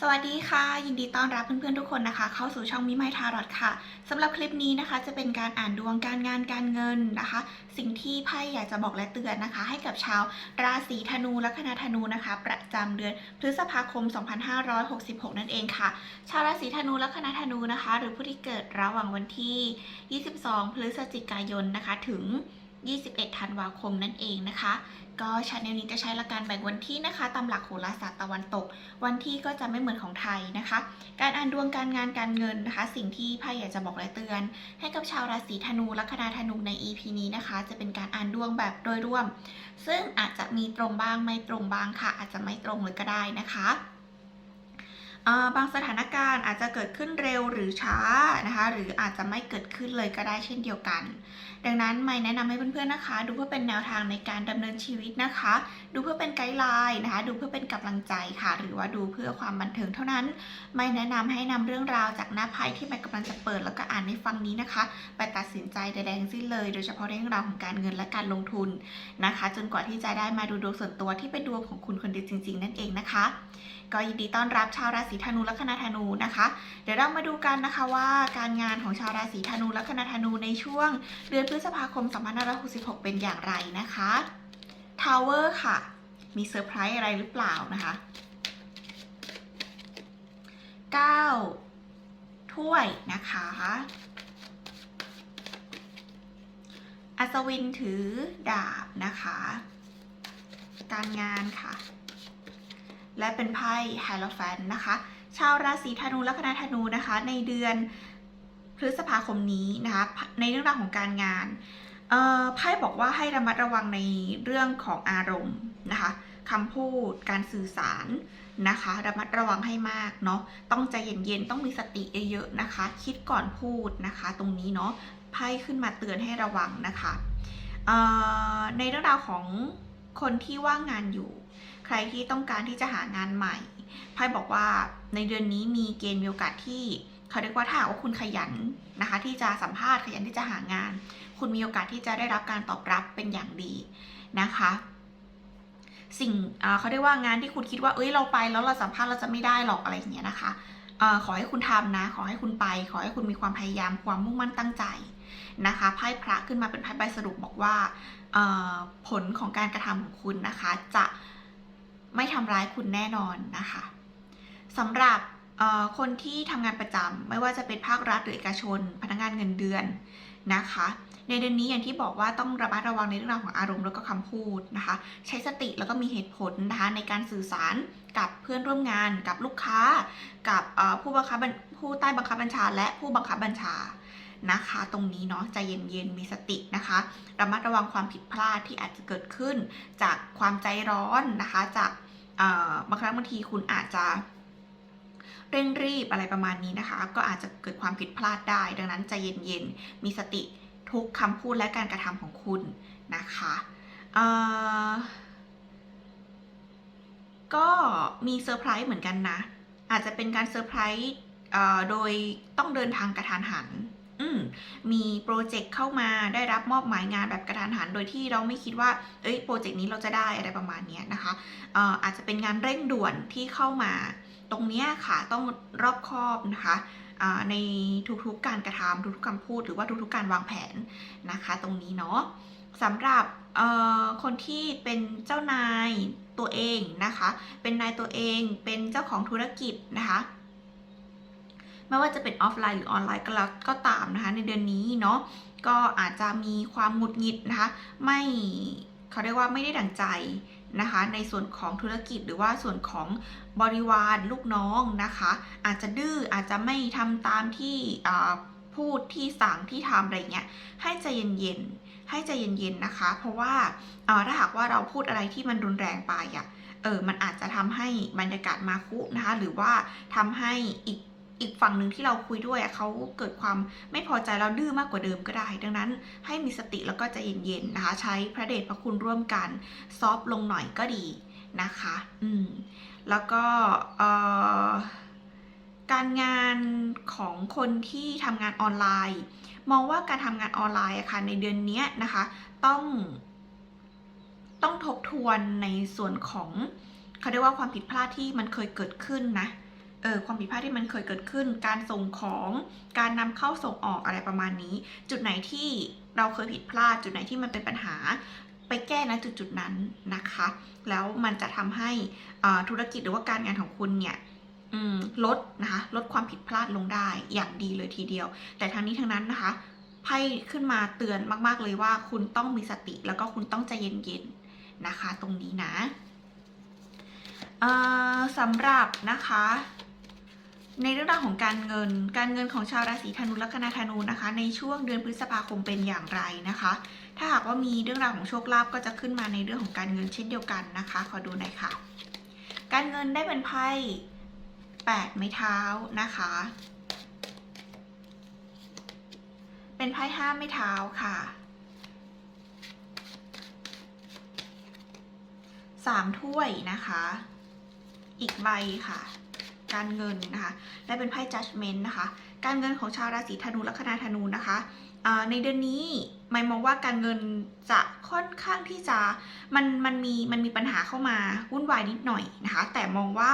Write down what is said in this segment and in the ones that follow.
สวัสดีค่ะ ยินดีต้อนรับเพื่อนๆทุกคนนะคะ เข้าสู่ช่องมิไมทารอดค่ะสำหรับคลิปนี้นะคะ จะเป็นการอ่านดวงการงานการเงินนะคะ สิ่งที่ไพ่อยากจะบอกและเตือนนะคะ ให้กับชาวราศีธนูและคณะธนูนะคะ ประจำเดือนพฤษภาคม 2566 นั่นเองค่ะ ชาวราศีธนูและคณะธนูนะคะ หรือผู้ที่เกิดระหว่างวันที่ 22 พฤศจิกายนนะคะถึง 21 ธันวาคมนั่นเองนะคะ ก็ชาแนลนี้จะใช้หลักการแบ่งวันที่นะคะ ตามหลักโหราศาสตร์ตะวันตก วันที่ก็จะไม่เหมือนของไทยนะคะ การอ่านดวงการงานการเงินนะคะ สิ่งที่ไพ่อยากจะบอกและเตือน ให้กับชาวราศีธนูละคณะธนูใน EP นี้นะคะ จะเป็นการอ่านดวงแบบโดยรวม ซึ่งอาจจะมีตรงบ้างไม่ตรงบ้างค่ะ อาจจะไม่ตรงเลยก็ได้นะคะ บางสถานการณ์อาจจะเกิดขึ้นเร็วหรือช้านะคะหรืออาจจะไม่เกิดขึ้นเลยก็ได้เช่นเดียวกัน ดังนั้นไม่แนะนำให้เพื่อนๆนะคะ ดูเพื่อเป็นแนวทางในการดำเนินชีวิตนะคะ ดูเพื่อเป็นไกด์ไลน์นะคะ ดูเพื่อเป็นกำลังใจค่ะ หรือว่าดูเพื่อความบันเทิงเท่านั้น ไม่แนะนำให้นำเรื่องราวจากหน้าไพ่ที่มันกำลังจะเปิดแล้วก็อ่านในฟังนี้นะคะไปตัดสินใจใดๆทั้งสิ้นเลย โดยเฉพาะเรื่องราวของการเงินและการลงทุนนะคะ จนกว่าที่จะได้มาดูดวงส่วนตัวที่เป็นดวงของคุณคนเดียวจริง ๆ นั่นเองนะคะก็ยินดีต้อนรับชาวราศีธนูและคณะธนูนะคะ เดี๋ยวเรามาดูกันนะคะว่าการงานของชาวราศีธนูและคณะธนูในช่วง เดือนพฤษภาคม 2566 เป็นอย่างไรนะคะทาวเวอร์ค่ะ มีเซอร์ไพรส์อะไรหรือเปล่านะคะ 9 ถ้วยนะคะอัศวินถือดาบนะคะ การงานค่ะ และเป็นไพ่ไฮโลแฟนนะคะ ชาวราศีธนูและคณะธนูนะคะ ในเดือนพฤษภาคมนี้นะคะ ในเรื่องราวของการงานไพ่บอกว่าให้ระมัดระวังในเรื่องของอารมณ์นะคะคำพูดการสื่อสารนะคะ ระมัดระวังให้มากเนาะต้องใจเย็นๆต้องมีสติเยอะๆนะคะ คิดก่อนพูดนะคะ ตรงนี้เนาะไพ่ขึ้นมาเตือนให้ระวังนะคะในเรื่องราวของคนที่ว่างงานอยู่ ใครที่ต้องการที่จะหางานใหม่ไพ่บอกว่าในเดือนนี้มีเกณฑ์มีโอกาสที่เขาเรียกว่าถ้าว่าคุณขยันนะคะ ที่จะสัมภาษณ์ขยันที่จะหางาน คุณมีโอกาสที่จะได้รับการตอบรับเป็นอย่างดีนะคะ สิ่งเขาเรียกว่างานที่คุณคิดว่าเอ้ยเราไปแล้วเราสัมภาษณ์เราจะไม่ได้หรอกอะไรอย่างเงี้ยนะคะอขอให้คุณทำนะ ขอให้คุณไป ขอให้คุณมีความพยายามความมุ่งมั่นตั้งใจนะคะไพ่พระขึ้นมาเป็นไพ่ใบสรุปบอกว่าผลของการกระทำของคุณนะคะ จะ ไม่ทำร้ายคุณแน่นอนนะคะสำหรับคนที่ทำงานประจำไม่ว่าจะเป็นภาครัฐหรือเอกชน พนักงานเงินเดือนนะคะ ในเดือนนี้อย่างที่บอกว่าต้องระมัดระวังในเรื่องราวของอารมณ์แล้วก็คำพูดนะคะ ใช้สติแล้วก็มีเหตุผลนะคะในการสื่อสารกับเพื่อนร่วมงาน กับลูกค้า กับผู้บังคับผู้ใต้บังคับบัญชา และผู้บังคับบัญชานะคะ ตรงนี้เนาะใจเย็นๆมีสตินะคะระมัดระวังความผิดพลาดที่อาจจะเกิดขึ้น จากความใจร้อนนะคะจาก บางครั้งบางทีคุณอาจจะเร่งรีบอะไรประมาณนี้นะคะ ก็อาจจะเกิดความผิดพลาดได้ ดังนั้นใจเย็นๆ มีสติทุกคำพูดและการกระทำของคุณนะคะก็มีเซอร์ไพรส์เหมือนกันนะ อาจจะเป็นการเซอร์ไพรส์โดยต้องเดินทางกระทันหัน มมีโปรเจกต์เข้ามาได้รับมอบหมายงานแบบกระทันหัน โดยที่เราไม่คิดว่า เอ้ยโปรเจกต์นี้เราจะได้อะไรประมาณนี้นะคะอออาจจะเป็นงานเร่งด่วนที่เข้ามา ตรงนี้ค่ะต้องรอบคอบนะคะในทุกๆการกระทำทุกๆคำพูดหรือว่าทุกๆการวางแผนนะคะ ตรงนี้เนาะสำหรับคนที่เป็นเจ้านายตัวเองนะคะ เป็นนายตัวเองเป็นเจ้าของธุรกิจนะคะ ไม่ว่าจะเป็นออฟไลน์หรือออนไลน์ก็แล้วก็ตามนะคะ ในเดือนนี้เนาะก็อาจจะมีความหงุดหงิดนะคะ ไม่เขาเรียกว่าไม่ได้ดั่งใจนะคะในส่วนของธุรกิจหรือว่าส่วนของบริวารลูกน้องนะคะ อาจจะดื้ออาจจะไม่ทำตามที่พูดที่สั่งที่ทำอะไรเงี้ยให้ใจเย็นๆให้ใจเย็นๆนะคะ เพราะว่าถ้าหากว่าเราพูดอะไรที่มันรุนแรงไปอะเออมันอาจจะทำให้บรรยากาศมาคุนะคะหรือว่าทำให้อีก อีกฝั่งหนึ่งที่เราคุยด้วยเขาเกิดความไม่พอใจเราดื้อมากกว่าเดิมก็ได้ ดังนั้นให้มีสติแล้วก็ใจเย็นๆนะคะ ใช้พระเดชพระคุณร่วมกัน ซอฟลงหน่อยก็ดีนะคะ อืม แล้วก็การงานของคนที่ทำงานออนไลน์ มองว่าการทำงานออนไลน์อะค่ะในเดือนนี้นะคะ ต้อง ต้องทบทวนในส่วนของเขาเรียกว่าความผิดพลาดที่มันเคยเกิดขึ้นนะ เออความผิดพลาดที่มันเคยเกิดขึ้น การส่งของการนำเข้าส่งออกอะไรประมาณนี้ จุดไหนที่เราเคยผิดพลาด จุดไหนที่มันเป็นปัญหา ไปแก้นะจุดจุดนั้นนะคะ แล้วมันจะทำให้ธุรกิจหรือว่าการงานของคุณเนี่ยลดนะคะลดความผิดพลาดลงได้อย่างดีเลยทีเดียว แต่ทั้งนี้ทั้งนั้นนะคะไพ่ขึ้นมาเตือนมาก ๆ เลยว่าคุณต้องมีสติแล้วก็คุณต้องใจเย็นๆนะคะ ตรงนี้นะสำหรับนะคะ ในเรื่องราวของการเงิน การเงินของชาวราศีธนูและคณะธนูนะคะ ในช่วงเดือนพฤษภาคมเป็นอย่างไรนะคะ ถ้าหากว่ามีเรื่องราวของโชคลาภก็จะขึ้นมาในเรื่องของการเงินเช่นเดียวกันนะคะ ขอดูหน่อยค่ะ การเงินได้เป็นไพ่แปดไม้เท้านะคะ เป็นไพ่ห้าไม้เท้าค่ะสามถ้วยนะคะ อีกใบค่ะ การเงินนะคะ และเป็นไพ่ judgment นะคะ การเงินของชาวราศีธนูละคณะธนูนะคะในเดือนนี้ไม่มองว่าการเงินจะค่อนข้างที่จะมันมันมีมันมีปัญหาเข้ามาวุ่นวายนิดหน่อยนะคะ แต่มองว่า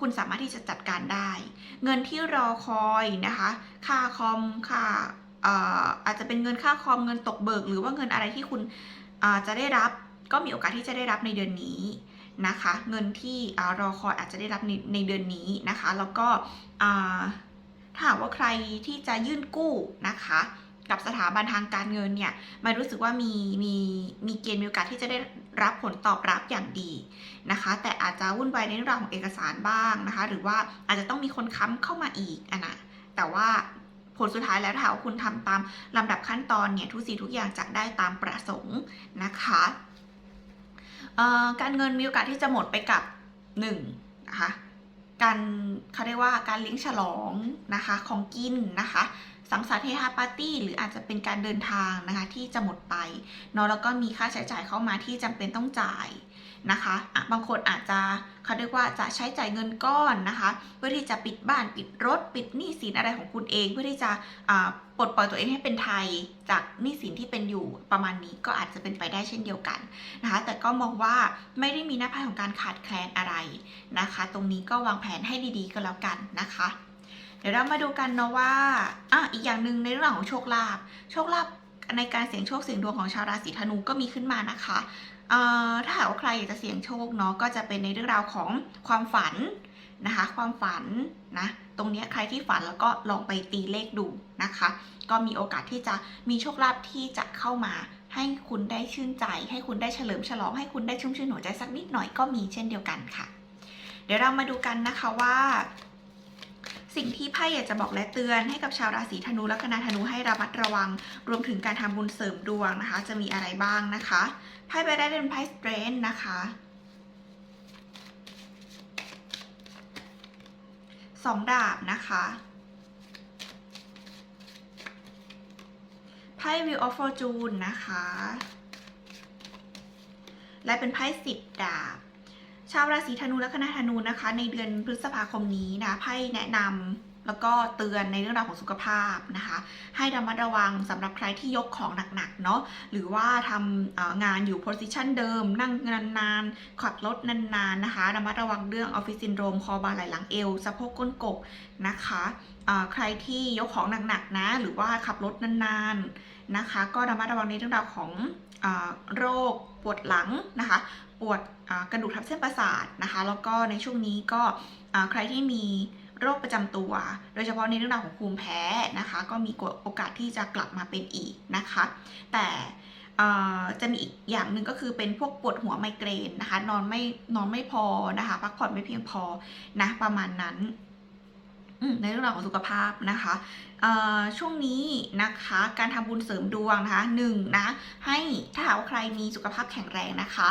คุณสามารถที่จะจัดการได้ เงินที่รอคอยนะคะ ค่าคอมค่าเอ่อาจจะเป็นเงินค่าคอมเงินตกเบิก หรือว่าเงินอะไรที่คุณจะได้รับก็มีโอกาสที่จะได้รับในเดือนนี้ นะคะ เงินที่รอคอยอาจจะได้รับในในเดือนนี้นะคะ แล้วก็ถ้าหากว่าใครที่จะยื่นกู้นะคะกับสถาบันทางการเงินเนี่ยมันรู้สึกว่ามีมีมีเกณฑ์มีโอกาสที่จะได้รับผลตอบรับอย่างดีนะคะ แต่อาจจะวุ่นวายในเรื่องราวของเอกสารบ้างนะคะ หรือว่าอาจจะต้องมีคนค้ำเข้ามาอีกอะนะแต่ว่าผลสุดท้ายแล้วถ้าว่าคุณทำตามลำดับขั้นตอนเนี่ยทุกสิ่งทุกอย่างจะได้ตามประสงค์นะคะ การเงินมีโอกาสที่จะหมดไปกับ1นะคะการเขาเรียกว่าการเลี้ยงฉลองนะคะของกินนะคะ สังสรรค์เฮฮาปาร์ตี้หรืออาจจะเป็นการเดินทางนะคะที่จะหมดไปเนาะแล้วก็มีค่าใช้จ่ายเข้ามาที่จำเป็นต้องจ่าย นะคะะบางคนอาจจะเขาเรียกว่าจะใช้จ่ายเงินก้อนนะคะ เพื่อที่จะปิดบ้านปิดรถ ปิดหนี้สินอะไรของคุณเอง เพื่อที่จะปลดปล่อยตัวเองให้เป็นไทยจากหนี้สินที่เป็นอยู่ประมาณนี้ก็อาจจะเป็นไปได้เช่นเดียวกันนะคะ แต่ก็มองว่าไม่ได้มีหน้าไพ่ของการขาดแคลนอะไรนะคะ ตรงนี้ก็วางแผนให้ดีๆก็แล้วกันนะคะเดี๋ยวเรามาดูกันเนาะว่าอะอีกอย่างหนึ่งในเรื่องของโชคลาภ โชคลาภในการเสี่ยงโชคเสี่ยงดวงของชาวราศีธนูก็มีขึ้นมานะคะ ถ้าหากว่าใครอยากจะเสี่ยงโชคเนาะก็จะเป็นในเรื่องราวของความฝันนะคะ ความฝันนะตรงนี้ใครที่ฝันแล้วก็ลองไปตีเลขดูนะคะ ก็มีโอกาสที่จะมีโชคลาภที่จะเข้ามาให้คุณได้ชื่นใจ ให้คุณได้เฉลิมฉลองให้คุณได้ชุ่มชื่นหัวใจสักนิดหน่อยก็มีเช่นเดียวกันค่ะ เดี๋ยวเรามาดูกันนะคะว่า สิ่งที่ไพ่อยากจะบอกและเตือนให้กับชาวราศีธนูและคณะธนูให้ระมัดระวัง รวมถึงการทำบุญเสริมดวงนะคะ จะมีอะไรบ้างนะคะไพ่ใบแรกเป็นไพ่สเตรนนะคะสองดาบนะคะไพ่ Wheel of Fortune นะคะ และเป็นไพ่สิบดาบ ชาวราศีธนูและคณะธนูนะคะ ในเดือนพฤษภาคมนี้นะไพ่แนะนำแล้วก็เตือนในเรื่องราวของสุขภาพนะคะ ให้ระมัดระวังสำหรับใครที่ยกของหนักๆเนาะหรือว่าทำงานอยู่ position เดิม นั่งนานๆขับรถนานๆนะคะระมัดระวังเรื่อง office syndrome คอบาไหล่หลังเอวสะโพกก้นกบนะคะใครที่ยกของหนักๆนะ หรือว่าขับรถนานๆนะคะ ก็ระมัดระวังในเรื่องราวของอโรคปวดหลังนะคะปวดกระดูกทับเส้นประสาทนะคะ แล้วก็ในช่วงนี้ก็ใครที่มีโรคประจำตัว โดยเฉพาะในเรื่องราวของภูมิแพ้นะคะ ก็มีโอกาสที่จะกลับมาเป็นอีกนะคะ แต่จะมีอีกอย่างหนึ่งก็คือเป็นพวกปวดหัวไมเกรนนะคะ นอนไม่นอนไม่พอนะคะ พักผ่อนไม่เพียงพอนะประมาณนั้น ในเรื่องราวของสุขภาพนะคะช่วงนี้นะคะการทำบุญเสริมดวงนะคะหนึ่งนะให้ถ้าหากว่าใครมีสุขภาพแข็งแรงนะคะ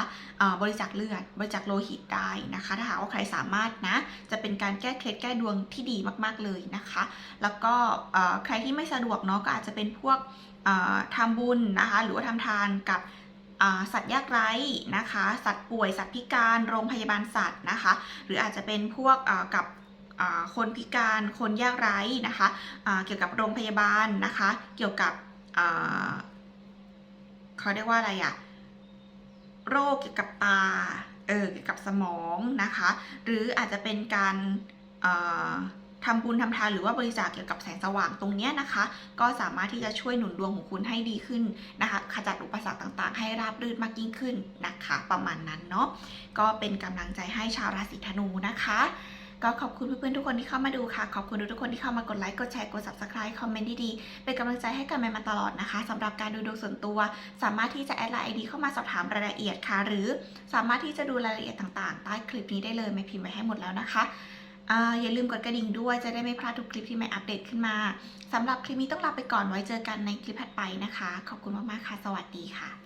บริจาคเลือดบริจาคโลหิตได้นะคะ ถ้าหากว่าใครสามารถนะจะเป็นการแก้เคล็ดแก้ดวงที่ดีมากๆเลยนะคะ แล้วก็ใครที่ไม่สะดวกเนาะก็อาจจะเป็นพวกเอ่อทำบุญนะคะหรือว่าทำทานกับสัตว์ยากไร้นะคะ สัตว์ป่วยสัตว์พิการโรงพยาบาลสัตว์นะคะ หรืออาจจะเป็นพวกกับ คนพิการคนยากไร้นะคะอ่าเกี่ยวกับโรงพยาบาลนะคะ เกี่ยวกับเขาเรียกว่าอะไรอะโรคเกี่ยวกับตาเออเกี่ยวกับสมองนะคะ หรืออาจจะเป็นการทำบุญทำทานหรือว่าบริจาคเกี่ยวกับแสงสว่างตรงนี้นะคะ ก็สามารถที่จะช่วยหนุนดวงของคุณให้ดีขึ้นนะคะ ขจัดอุปสรรคต่างๆ ให้ราบรื่นมากยิ่งขึ้นนะคะ ประมาณนั้นเนาะก็เป็นกำลังใจให้ชาวราศีธนูนะคะ ก็ขอบคุณเพื่อนๆทุกคนที่เข้ามาดูค่ะ ขอบคุณทุกคนที่เข้ามากดไลค์ กดแชร์ กด subscribe คอมเมนต์ดีๆ เป็นกำลังใจให้กันมาตลอดนะคะสำหรับการดูดวงส่วนตัว สามารถที่จะแอดไลน์ไอดีเข้ามาสอบถามรายละเอียดค่ะ หรือสามารถที่จะดูรายละเอียดต่างๆ ใต้คลิปนี้ได้เลยไม่พิมพ์ไว้ให้หมดแล้วนะคะอ่าอย่าลืมกดกระดิ่งด้วยจะได้ไม่พลาดทุกคลิปที่ไม่อัปเดตขึ้นมาสำหรับคลิปนี้ต้องลาไปก่อนไว้เจอกันในคลิปถัดไปนะคะ ขอบคุณมากๆค่ะ สวัสดีค่ะ